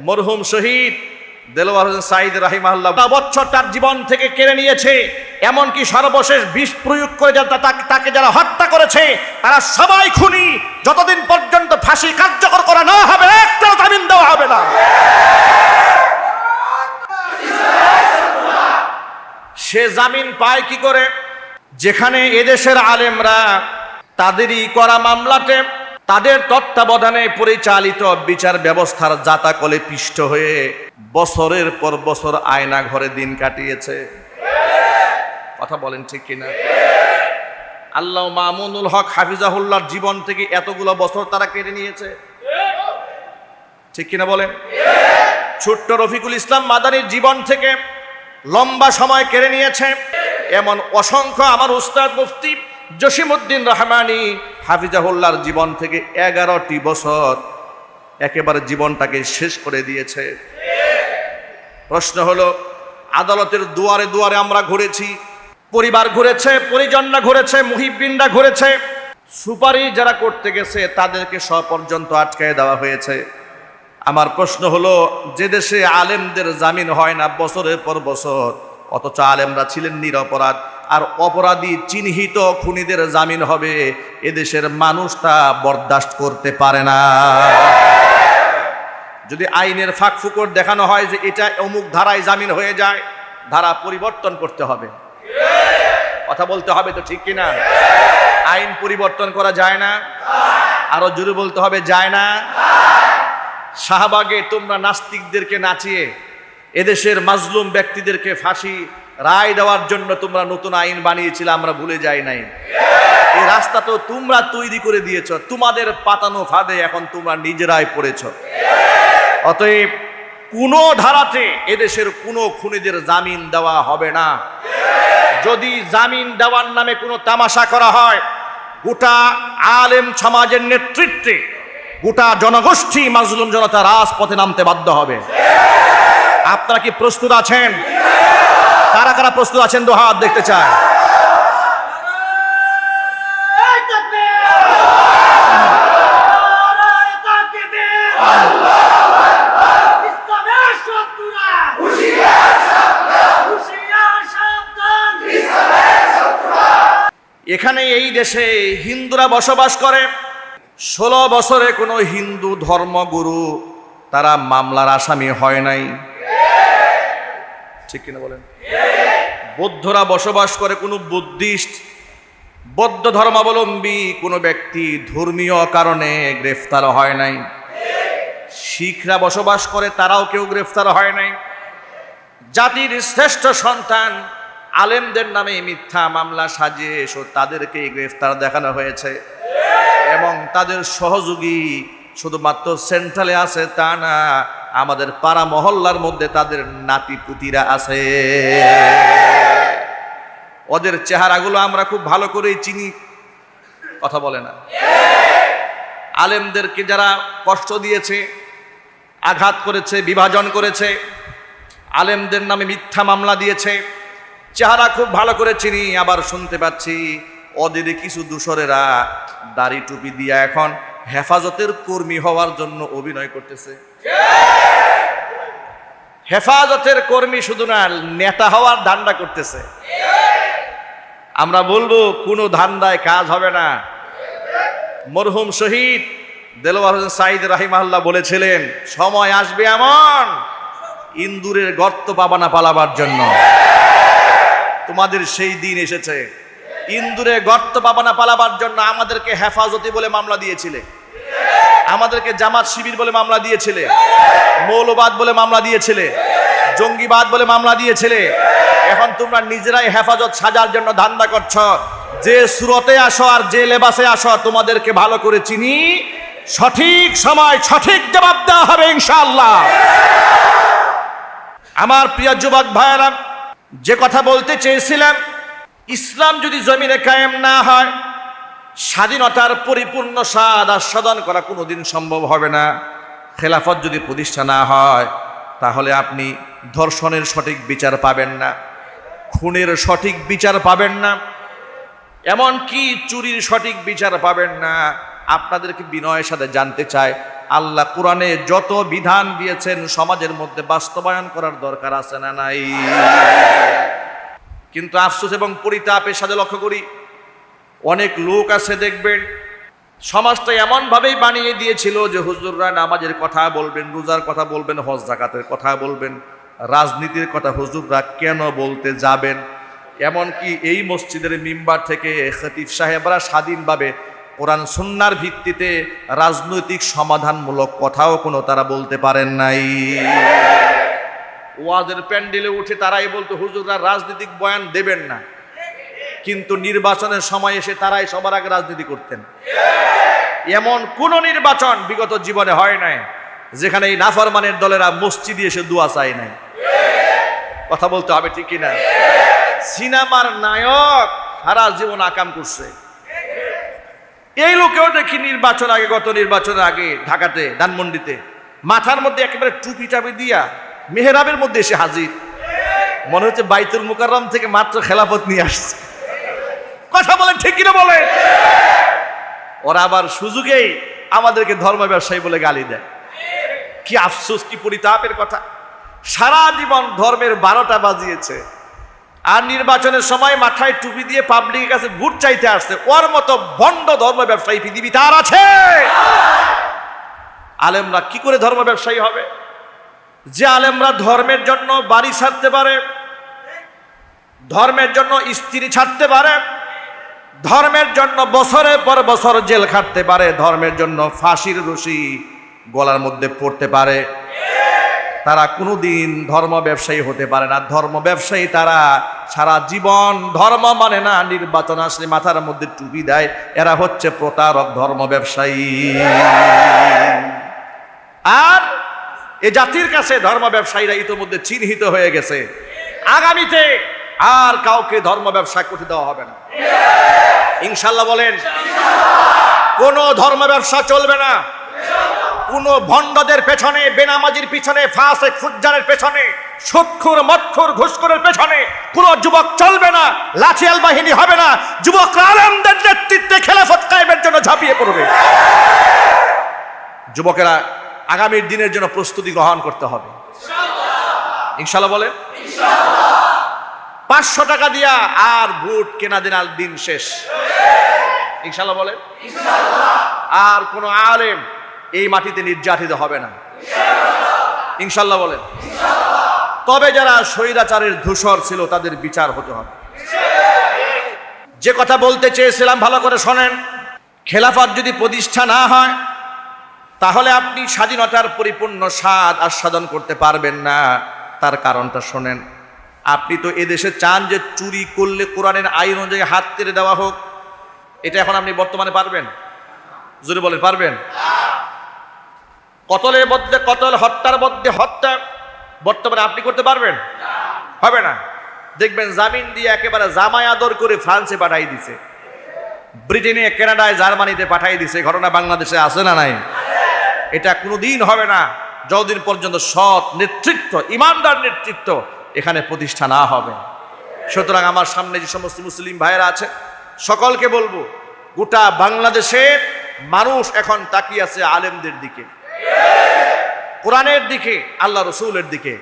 মরহুম শহীদ দেলোয়ার হোসেন সাইদ রাহিমাল্লাহ বছর তার জীবন থেকে কেড়ে নিয়েছে, এমনকি সর্বশেষ বিষ প্রয়োগ করে যারা তাকে- যারা হত্যা করেছে, তারা সবাই খুনি, যতদিন পর্যন্ত ফাঁসি কার্যকর করা না হবে একটা জামিন দেওয়া হবে না। সে জামিন পায় কি করে? যেখানে এদেশের আলেমরা তাদেরই করা মামলাতে তাদের তত্ত্বাবধানে পরিচালিত বিচার ব্যবস্থার জাতাকলে পিষ্ট হয়ে বছরের পর বছর আয়না ঘরে দিন কাটিয়েছে। কথা বলেন ঠিক কিনা? আল্লাহ মামুনুল হক হাফিজাহুল্লাহর জীবন থেকে এতগুলো বছর তারা কেড়ে নিয়েছে। ঠিক কিনা বলেন? ছোট্ট রফিকুল ইসলাম মাদানির জীবন থেকে লম্বা সময় কেড়ে নিয়েছে। এমন অসংখ্য আমার উস্তাদ মুফতি জসিমউদ্দিন রহমানি হাফিজাহুল্লাহর জীবন থেকে এগারোটি বছর একেবারে জীবনটাকে শেষ করে দিয়েছে। প্রশ্ন হলো, আদালতের দুয়ারে দুয়ারে আমরা ঘুরেছি, পরিবার ঘুরেছে, পরিজনরা ঘুরেছে মুহিবিনরা ঘুরেছে, সুপারিশ যারা করতে গেছে তাদেরকে পর্যন্ত আটকায় দেওয়া হয়েছে। আমার প্রশ্ন হলো, যে দেশে আলেমদের জামিন হয় না বছরের পর বছর? অথচ আলেমরা ছিলেন নিরপরাধ। আর অপরাধী চিহ্নিত খুনিদের জামিন হবে, এদেশের মানুষটা বরদাস্ত করতে পারে না। যদি আইনের ফাঁক ফুকর দেখানো হয় যে এটা অমুক ধারায় জামিন হয়ে যায়, ধারা পরিবর্তন করতে হবে। কথা বলতে হবে তো ঠিক কিনা? আইন পরিবর্তন করা যায় না? আরও জোরে বলতে হবে, যায় না? শাহবাগে তোমরা নাস্তিকদেরকে নাচিয়ে, এদেশের মাজলুম ব্যক্তিদেরকে ফাঁসি রায় দেওয়ার জন্য তোমরা নতুন আইন বানিয়েছিলে, আমরা ভুলে যাই নাই। এই রাস্তা তো তোমরা তৈরি করে দিয়েছ, তোমাদের পাতানো ফাঁদে এখন তোমরা নিজেরাই পড়েছ। অতএব কোনো ধারাতে এদেশের কোনো খুনিদের জামিন দেওয়া হবে না। যদি জামিন দেওয়ার নামে কোনো তামাশা করা হয়, গোটা আলেম সমাজের নেতৃত্বে গোটা জনগোষ্ঠী মাজলুম জনতা রাজপথে নামতে বাধ্য হবে। আপনারা কি প্রস্তুত আছেন? কারা কারা প্রস্তুত আছেন? দু হাত দেখতে চায় এখানে এই দেশে হিন্দুরা বসবাস করে। ষোলো বছরে কোনো হিন্দু ধর্মগুরু তারা মামলার আসামি হয় নাই। ঠিক কিনা বলেন? বৌদ্ধরা বসবাস করে কোনো বুদ্ধিস্ট, বৌদ্ধ ধর্মাবলম্বী কোনো ব্যক্তি ধর্মীয় কারণে গ্রেফতার হয় নাই। শিখরা বসবাস করে তারাও কেউ গ্রেফতার হয় নাই। জাতির শ্রেষ্ঠ সন্তান আলেমদের নামে মিথ্যা মামলা সাজিয়ে এসো তাদেরকে গ্রেফতার দেখানো হয়েছে। এবং তাদের সহযোগী শুধুমাত্র সেন্ট্রালে আছে তা না আমাদের পাড়া মহল্লার মধ্যে তাদের নাতি পুতিরা আছে। ওদের চেহারাগুলো আমরা খুব ভালো করেই চিনি। কথা বলে না। আলেমদেরকে যারা কষ্ট দিয়েছে, আঘাত করেছে, বিভাজন করেছে, আলেমদের নামে মিথ্যা মামলা দিয়েছে, চেহারা খুব ভালো করে চিনি, আবার শুনতে পাচ্ছি ওদের কিছু দূষরেরা দাড়ি টুপি দিয়া এখন হেফাজতের কর্মী হওয়ার জন্য অভিনয় করতেছে। হেফাজতের কর্মী শুধু না, নেতা হওয়ার ধান্দা করতেছে। আমরা বলব, কোনো ধান্দায় কাজ হবে না। মরহুম শহীদ দেলোয়ার হোসেন সাইদ রাহিমাল্লাহ বলেছিলেন, সময় আসবে এমন, ইন্দুরের গর্ত পাবানা পালাবার জন্য। তোমাদের সেই দিন এসেছে। ইন্দুরে গর্ত পাবানা পালাবার জন্য আমাদেরকে হেফাজতি বলে মামলা দিয়েছিলে। আমাদেরকে জামাত শিবির বলে মামলা দিয়েছিলে, মৌলবাদ বলে মামলা দিয়েছিলে, জঙ্গিবাদ বলে মামলা দিয়েছিলে। এখন তোমরা নিজেরাই হেফাজত সাজার জন্য ধান্দা করছ। যে সুরতে আসো আর যে লেবাসে আসো, তোমাদেরকে ভালো করে চিনি। সঠিক সময় সঠিক জবাব দেওয়া হবে ইনশাআল্লাহ। আমার প্রিয় যুবক ভাইয়েরা, যে কথা বলতে চেয়েছিলাম, ইসলাম যদি জমিনে কায়েম না হয় স্বাধীনতার পরিপূর্ণ স্বাদ আস্বাদন করা কোনোদিন সম্ভব হবে না। খেলাফত যদি প্রতিষ্ঠা না হয়, তাহলে আপনি ধর্ষণের সঠিক বিচার পাবেন না, খুনের সঠিক বিচার পাবেন না এমন কি চুরির সঠিক বিচার পাবেন না। আপনাদেরকে বিনয়ের সাথে জানতে চায় আল্লাহ কোরআনে যত বিধান দিয়েছেন, সমাজের মধ্যে বাস্তবায়ন করার দরকার আছে না নাই? কিন্তু আফসোস এবং পরিতাপের সাথে লক্ষ্য করি অনেক লোক আছে দেখবেন। সমাজটা এমনভাবেই বানিয়ে দিয়েছিল যে হুজুররা নামাজের কথা বলবেন, রোজার কথা বলবেন, হজ জাকাতের কথা বলবেন, রাজনীতির কথা হুজুররা কেন বলতে যাবেন? এমনকি এই মসজিদের মিম্বার থেকে খতিব সাহেবরা স্বাধীনভাবে কোরআন সুন্নার ভিত্তিতে রাজনৈতিক সমাধানমূলক কথাও কোনো তারা বলতে পারেন নাই। ওয়াজের প্যান্ডেলে উঠে তারাই বলতো, হুজুররা রাজনৈতিক বয়ান দেবেন না। কিন্তু নির্বাচনের সময় এসে তারাই সবার আগে রাজনীতি করতেন। এমন কোন নির্বাচন বিগত জীবনে হয় নাই, যেখানে এই নাফরমানের দলেরা মসজিদে এসে দোয়া চায় নাই। কথা বলতে হবে ঠিক কিনা? সিনেমার নায়ক সারা জীবন আকাম করছে। এই লোকেও দেখি নির্বাচন আগে, গত নির্বাচনের আগে ঢাকাতে, ধানমন্ডিতে, মাথার মধ্যে একেবারে টুপি টাপি দিয়া মেহরাবের মধ্যে এসে হাজির। মনে হচ্ছে বাইতুল মুকাররম থেকে মাত্র খেলাফত নিয়ে আসছে। কথা বলেন ঠিক কিনা বলেন ওরা আবার সুযোগেই আমাদেরকে ধর্ম ব্যবসায়ী বলে গালি দেয়। কি আফসোস, কি পরিতাপের কথা। সারা জীবন ধর্মের বারোটা বাজিয়েছে। আর নির্বাচনের সময় মাথায় টুপি দিয়ে পাবলিকের কাছে ভোট চাইতে আসছে। ওর মতো বন্ড ধর্ম ব্যবসায়ী পৃথিবী তার আছে। আলেমরা কি করে ধর্ম ব্যবসায়ী হবে? যে আলেমরা ধর্মের জন্য বাড়ি ছাড়তে পারে, ধর্মের জন্য স্ত্রী ছাড়তে পারে ধর্মের জন্য বছরের পর বছর জেল খাটতে পারে, ধর্মের জন্য ফাঁসির রশি গলার মধ্যে পড়তে পারে। তারা কোনোদিন ধর্ম ব্যবসায়ী হতে পারে না। ধর্ম ব্যবসায়ী তারা সারা জীবন ধর্ম মানে না, নির্বাচন আসলে মাথার মধ্যে টুপি দেয়। এরা হচ্ছে প্রতারক, ধর্ম ব্যবসায়ী। আর এ জাতির কাছে ধর্ম ব্যবসায়ীরা ইতোমধ্যে চিহ্নিত হয়ে গেছে। আগামীতে আর কাউকে ধর্ম ব্যবসা করতে দেওয়া হবে না। ইনশাল্লাহ বলেন, কোন ধর্ম ব্যবসা চলবে না। কোন ভণ্ডদের পেছনে, বেনামাজির পিছনে ফাঁসে ফুজ্জারের পেছনে সুক্ষুর মক্ষুর ঘুষখোরের পেছনে কোন যুবক চলবে না, লাঠিয়াল বাহিনী হবে না যুবক আলমদের নেতৃত্বে খেলাফত কায়েমের জন্য ঝাঁপিয়ে পড়বে। যুবকেরা আগামীর দিনের জন্য প্রস্তুতি গ্রহণ করতে হবে। ইনশাল্লাহ বলেন পাঁচশো টাকা দিয়া আর ভোট কেনা দিন আর দিন শেষ। ইনশাল্লাহ বলেন? আর কোনো আলেম এই মাটিতে নির্যাতিত হবে না। ইনশাল্লাহ। বলেন? তবে যারা স্বৈরাচারের ধূসর ছিল তাদের বিচার হতে হবে। যে কথা বলতে চেয়েছিলাম ভালো করে শোনেন। খেলাফত যদি প্রতিষ্ঠা না হয় তাহলে আপনি স্বাধীনতার পরিপূর্ণ স্বাদ আস্বাদন করতে পারবেন না। তার কারণটা শোনেন। আপনি তো এদেশে চান যে চুরি করলে কোরআনের আইন অনুযায়ী হাত কেটে দেওয়া হোক। এটা এখন আপনি বর্তমানে পারবেন? জোরে বলেন, পারবেন? কতলের মধ্যে কতল, হত্যার মধ্যে হত্যা, বর্তমানে আপনি করতে পারবেন? হবে না। দেখবেন জামিন দিয়ে একেবারে জামাই আদর করে ফ্রান্সে পাঠাই দিছে। ব্রিটেনে, কানাডায়, জার্মানিতে পাঠাই দিছে। ঘটনা বাংলাদেশে আছে না নাই? এটা কোনোদিন হবে না। যতদিন পর্যন্ত সৎ নেতৃত্ব, ইমানদার নেতৃত্ব এখানে প্রতিষ্ঠা না হবে। সুতরাং আমার সামনে যে সমস্ত মুসলিম ভাইয়েরা আছে, সকলকে বলব, গোটা বাংলাদেশের মানুষ এখন তাকিয়ে আছে আলেমদের দিকে। কোরআনের দিকে, আল্লাহ রসুলের দিকে।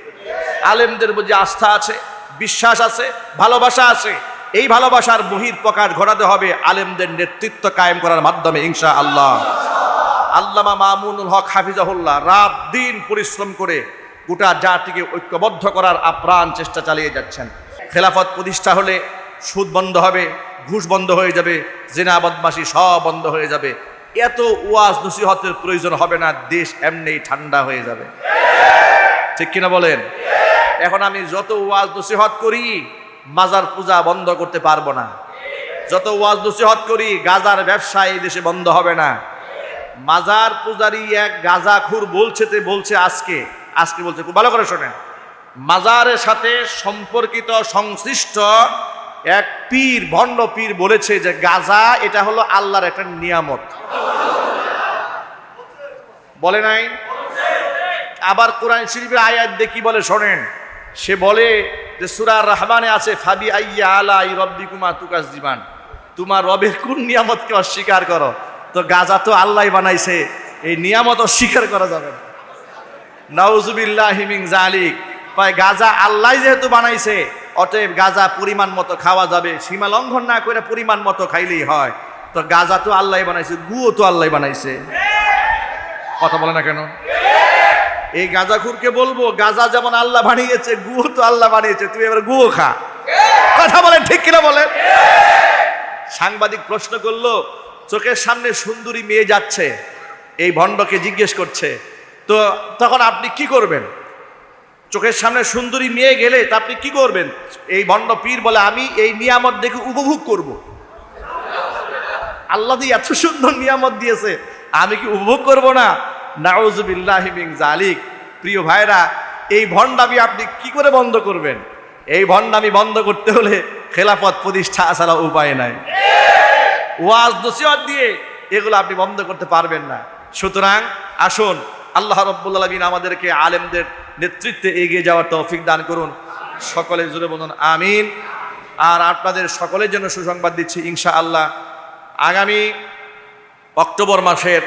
আলেমদের প্রতি আস্থা আছে, বিশ্বাস আছে, ভালোবাসা আছে। এই ভালোবাসার বহির প্রকাশ ঘটাতে হবে আলেমদের নেতৃত্ব কায়েম করার মাধ্যমে ইনশা আল্লাহ আল্লামা মামুনুল হক হাফিজাহুল্লাহ রাত দিন পরিশ্রম করে গোটা জাতিকে ঐক্যবদ্ধ করার আপ্রাণ চেষ্টা চালিয়ে যাচ্ছেন। খেলাফত প্রতিষ্ঠা হলে সুদ বন্ধ হবে, ঘুষ বন্ধ হয়ে যাবে জেনা বদমাসি সব বন্ধ হয়ে যাবে। এত ওয়াজ নসিহতের প্রয়োজন হবে না, দেশ এমনি ঠান্ডা হয়ে যাবে। ঠিক কিনা বলেন? এখন আমি যত ওয়াজ নসিহত করি, মাজার পূজা বন্ধ করতে পারব না। যত ওয়াজ নসিহত করি, গাজার ব্যবসা এই দেশে বন্ধ হবে না। মাজার পূজারি এক গাজাখুর বলছে তে বলছে আজকে আজকে বলছে, খুব ভালো করে শোনেন। মাজারের সাথে সম্পর্কিত সংশ্লিষ্ট এক পীর, ভণ্ড পীর বলেছে যে গাজা এটা হলো আল্লাহর একটা নিয়ামত। বলে নাই? আবার কোরআন শরীফের আয়াত দেখি বলে শোনেন? সে বলে যে সুরার রহমানে আছে, ফাবি আইয়া আলা ই রব্বি কুমা তুকাস জীবান তোমার রবের কোন নিয়ামতকে অস্বীকার করো? তো গাজা তো আল্লাহ বানাইছে, এই নিয়ামত অস্বীকার করা যাবে না। নাউজুবিল্লাহ হিমিং জালিক কয়, গাজা আল্লাহ যেহেতু বানাইছে, অতএব গাজা পরিমাণ মতো খাওয়া যাবে, সীমা লঙ্ঘন না করে পরিমাণ মতো খাইলেই হয়। তো গাজা তো আল্লাহ বানাইছে, গুও তো আল্লাহ বানাইছে। কথা বলে না কেন? এই গাজাখুরকে বলব, গাজা যেমন আল্লাহ বানিয়েছে, গুও তো আল্লাহ বানিয়েছে তুই এবার গুও খা। কথা বলেন, ঠিক কিনা বলেন? সাংবাদিক প্রশ্ন করল, চোখের সামনে সুন্দরী মেয়ে যাচ্ছে, এই ভণ্ডকে জিজ্ঞেস করছে তো তখন আপনি কি করবেন? চোখের সামনে সুন্দরী মেয়ে গেলে তা আপনি কি করবেন? এই ভণ্ড পীর বলে, আমি এই নিয়ামত দেখে উপভোগ করব। আল্লাহ দিয়ে এত সুন্দর নিয়ামত দিয়েছে, আমি কি উপভোগ করব না? জালিক প্রিয় ভাইরা, এই ভণ্ডামি আপনি কি করে বন্ধ করবেন? এই ভণ্ডামি বন্ধ করতে হলে খেলাফত প্রতিষ্ঠা ছাড়া উপায় নাই। ওয়াজ, নসিহত দিয়ে এগুলো আপনি বন্ধ করতে পারবেন না। সুতরাং আসুন আল্লাহ রব্বুল আলমিন আমাদেরকে আলেমদের নেতৃত্বে এগিয়ে যাওয়ার তৌফিক দান করুন। সকলে জুড়ে বলুন, আমিন। আর আপনাদের সকলের জন্য সুসংবাদ দিচ্ছি ইনশা আল্লাহ আগামী অক্টোবর মাসের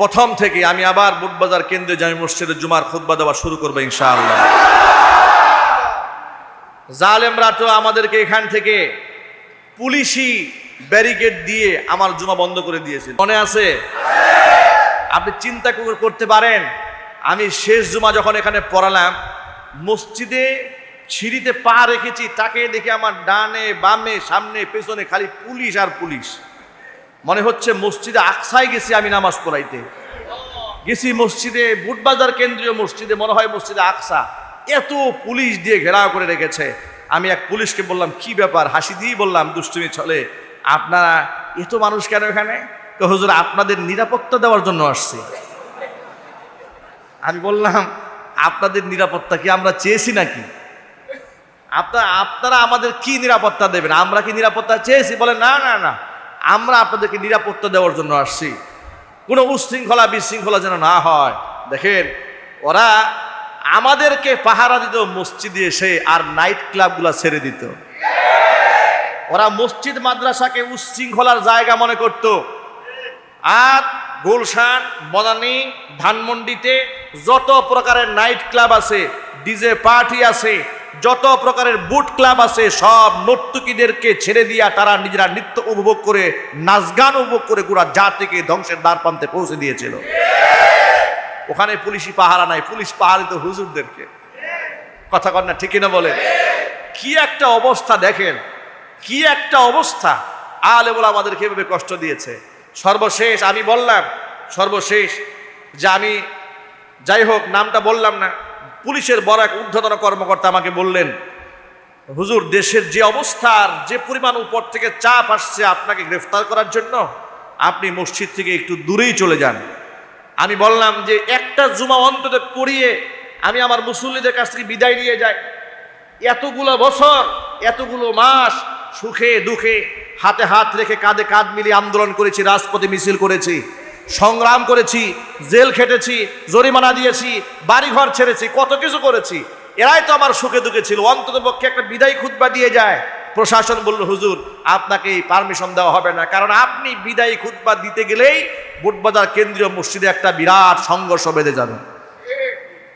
প্রথম থেকে আমি আবার বুটবাজার কেন্দ্রে জামি মসজিদে জুমার খুদ্া দেওয়া শুরু করব ইনশা আল্লাহ জালেমরা তো আমাদেরকে এখান থেকে পুলিশি ব্যারিকেড দিয়ে আমার জুমা বন্ধ করে দিয়েছিল মনে আছে? আপনি চিন্তা করে- করতে পারেন। আমি শেষ জুমা যখন এখানে পড়ালাম, মসজিদে সিঁড়িতে পা রেখেছি, তাকে দেখে আমার ডানে, বামে, সামনে, পেছনে খালি পুলিশ আর পুলিশ। মনে হচ্ছে মসজিদে আকসায় গেছি আমি নামাজ পড়াইতে। গেছি মসজিদে, বুটবাজার কেন্দ্রীয় মসজিদে, মনে হয় মসজিদে আকসা। এত পুলিশ দিয়ে ঘেরাও করে রেখেছে। আমি এক পুলিশকে বললাম, কি ব্যাপার? হাসি দিয়ে বললাম, দুষ্টুমি চলে। আপনারা, এত মানুষ কেন এখানে? হুজুর, আপনাদের নিরাপত্তা দেওয়ার জন্য আসছি। আমি বললাম, আপনাদের নিরাপত্তা কি আমরা চেয়েছি নাকি? আপনারা আপনারা আমাদের কি নিরাপত্তা দেবেন? আমরা কি নিরাপত্তা চেয়েছি? বলে, না না না, আমরা আপনাদেরকে নিরাপত্তা দেওয়ার জন্য আসছি। কোনো উশৃঙ্খলা, বিশৃঙ্খলা যেন না হয়। দেখেন, ওরা আমাদেরকে পাহারা দিত, মসজিদে এসে আর নাইট ক্লাবগুলো ছেড়ে দিত। ওরা মসজিদ, মাদ্রাসাকে উশৃঙ্খলার জায়গা মনে করত। আর গুলশান বনানী ধানমন্ডিতে যত প্রকারের নাইট ক্লাব আছে, ডিজে পার্টি আছে, যত প্রকারের বুট ক্লাব আছে, সব নর্তকীদেরকে ছেড়ে দিয়া তারা নিজেরা নৃত্য উপভোগ করে নাচ গান উপভোগ করে গোড়া জাতিকে ধ্বংসের দ্বার প্রান্তে পৌঁছে দিয়েছিল। ওখানে পুলিশি পাহারা নাই, পুলিশ পাহারিত হুজুরদেরকে। কথা কর না ঠিকই না বলে? কি একটা অবস্থা দেখেন, কি একটা অবস্থা। আলে বলে আমাদেরকে এভাবে কষ্ট দিয়েছে। সর্বশেষ, আমি বললাম, সর্বশেষ, যে আমি, যাই হোক, নামটা বললাম না, পুলিশের বড় এক ঊর্ধ্বতন কর্মকর্তা আমাকে বললেন, হুজুর, দেশের যে অবস্থার, যে পরিমাণ উপর থেকে চাপ আসছে আপনাকে গ্রেফতার করার জন্য, আপনি মসজিদ থেকে একটু দূরেই চলে যান। আমি বললাম যে, একটা জুমা অন্তত পড়িয়ে আমি আমার মুসল্লিদের কাছ থেকে বিদায় নিয়ে যাই। এতগুলো বছর, এতগুলো মাস সুখে, দুঃখে হাতে হাত রেখে কাঁধে কাঁধ মিলিয়ে আন্দোলন করেছি, রাজপথে মিছিল করেছি, সংগ্রাম করেছি, জেল খেটেছি, জরিমানা দিয়েছি, বাড়িঘর ছেড়েছি, কত কিছু করেছি। এরাই তো আমার সুখে, দুঃখে ছিল। অন্তত পক্ষে একটা বিদায় খুতবা দিয়ে যায়। প্রশাসন বলল, হুজুর, আপনাকে এই পারমিশন দেওয়া হবে না। কারণ আপনি বিদায়ী খুতবা দিতে গেলেই বুটবাজার কেন্দ্রীয় মসজিদে একটা বিরাট সংঘর্ষ বেঁধে যাবে।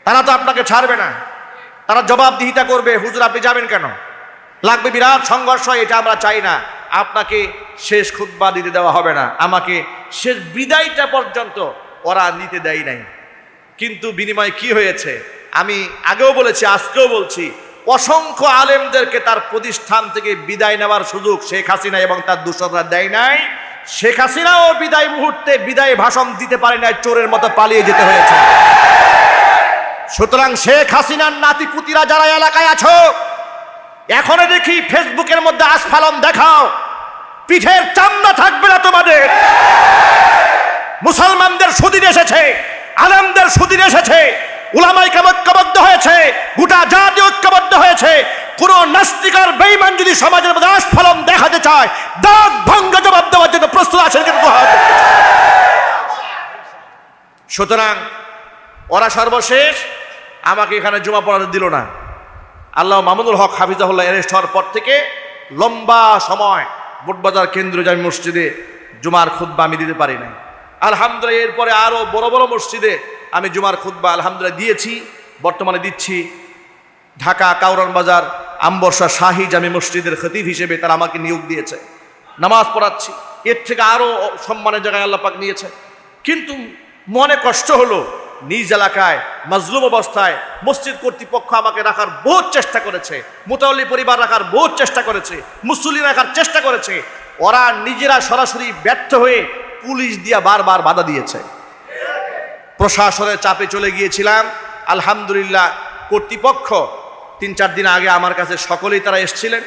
তারা তো আপনাকে ছাড়বে না। তারা জবাবদিহিতা করবে। হুজুর, আপনি যাবেন কেন? লাগবে বিরাট সংঘর্ষ, এটা আমরা চাই না। আপনাকে শেষ খুতবা দিতে দেওয়া হবে না। আমাকে শেষ বিদায়টা পর্যন্ত ওরা নিতে দেয় নাই। কিন্তু বিনিময়ে কি হয়েছে? আমি আগেও বলেছি, আজকেও বলছি, অসংখ্য আলেমদেরকে তার প্রতিষ্ঠান থেকে বিদায় নেওয়ার সুযোগ শেখ হাসিনা এবং তার দূষণরা দেয় নাই। শেখ হাসিনাও বিদায় মুহূর্তে বিদায় ভাষণ দিতে পারে নাই, চোরের মতো পালিয়ে যেতে হয়েছে। সুতরাং শেখ হাসিনার নাতিপুতিরা যারা এলাকায় আছো এখনও দেখি ফেসবুকের মধ্যে আস্ফালন দেখাও। পিঠের চামড়া থাকবে না তোমাদের। মুসলমানদের সুদিন এসেছে, আলমদের সুদিন এসেছে উলামাই ঐক্যবদ্ধ হয়েছে, গোটা জাতি ঐক্যবদ্ধ হয়েছে। কোন নাস্তিকার বেইমান যদি সমাজের মধ্যে আস্ফলন দেখাতে চায়, দাগ ভঙ্গ জবাব দেওয়ার জন্য প্রস্তুত আছেন কিন্তু সুতরাং ওরা সর্বশেষ আমাকে এখানে জমা পড়াতে দিল না। আল্লাহ মামুনুল হক হাফিজাহুল্লাহ অ্যারেস্ট হওয়ার পর থেকে লম্বা সময় বুটবাজার কেন্দ্র জামি মসজিদে জুমার খুদ্া আমি দিতে পারি নাই। আলহামদুলিল্লাহ, এরপরে আরও বড় বড় মসজিদে আমি জুমার খুদ্া আলহামদুলিল্লাহ দিয়েছি, বর্তমানে দিচ্ছি। ঢাকা কাউরান বাজার আমবর্ষা শাহী জামি মসজিদের খতিব হিসেবে তারা আমাকে নিয়োগ দিয়েছে। নামাজ পড়াচ্ছি, এর থেকে আরও সম্মানের জায়গায় আল্লাপাক নিয়েছে। কিন্তু মনে কষ্ট হলো নিজ এলাকায়, মাজলুম অবস্থায় মসজিদ কর্তৃপক্ষ আমাকে রাখার বহুত চেষ্টা করেছে মোতাল্লি পরিবার রাখার বহুত চেষ্টা করেছে, মুসল্লি রাখার চেষ্টা করেছে, ওরা নিজেরা সরাসরি ব্যর্থ হয়ে পুলিশ দিয়া বারবার বাধা দিয়েছে। প্রশাসনের চাপে চলে গিয়েছিলাম, আলহামদুলিল্লাহ কর্তৃপক্ষ তিন চার দিন আগে আমার কাছে সকলেই তারা এসছিলেন,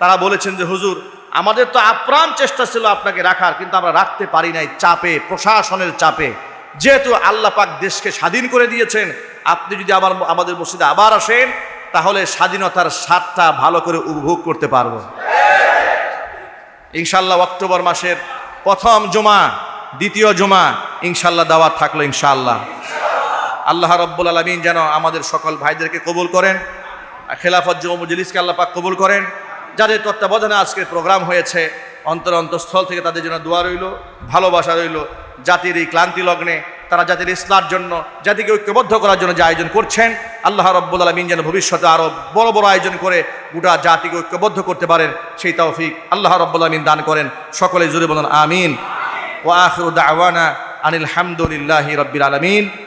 তারা বলেছেন যে, হুজুর, আমাদের তো আপ্রাণ চেষ্টা ছিল আপনাকে রাখার, কিন্তু আমরা রাখতে পারি নাই চাপে, প্রশাসনের চাপে। যেহেতু আল্লাহ পাক দেশকে স্বাধীন করে দিয়েছেন, আপনি যদি আবার আমাদের মসজিদে আবার আসেন, তাহলে স্বাধীনতার স্বাদটা ভালো করে উপভোগ করতে পারব। ইনশাল্লাহ অক্টোবর মাসের প্রথম জমা, দ্বিতীয় জমা ইনশাল্লাহ দাওয়াত থাকল ইনশাল্লাহ আল্লাহ রব্বুল আলমিন যেন আমাদের সকল ভাইদেরকে কবুল করেন খেলাফত জুম মজলিসকে আল্লাহ পাক কবুল করেন। যাদের তত্ত্বাবধানে আজকের প্রোগ্রাম হয়েছে, অন্তর অন্তঃস্থল থেকে তাদের জন্য দোয়া রইল, ভালোবাসা রইল জাতির এই ক্লান্তি লগ্নে, তারা জাতির ইসলার জন্য, জাতিকে ঐক্যবদ্ধ করার জন্য যে আয়োজন করছেন, আল্লাহ রব্বুল আলমিন যেন ভবিষ্যতে আরও বড় বড় আয়োজন করে গোটা জাতিকে ঐক্যবদ্ধ করতে পারেন, সেই তৌফিক আল্লাহ রব্বুল আলমিন দান করেন। সকলে জুড়ে বলেন, আমিন। ও আখরুদ্দাওয়ানা আনিল হামদুলিল্লাহি রব্বিল আলমিন।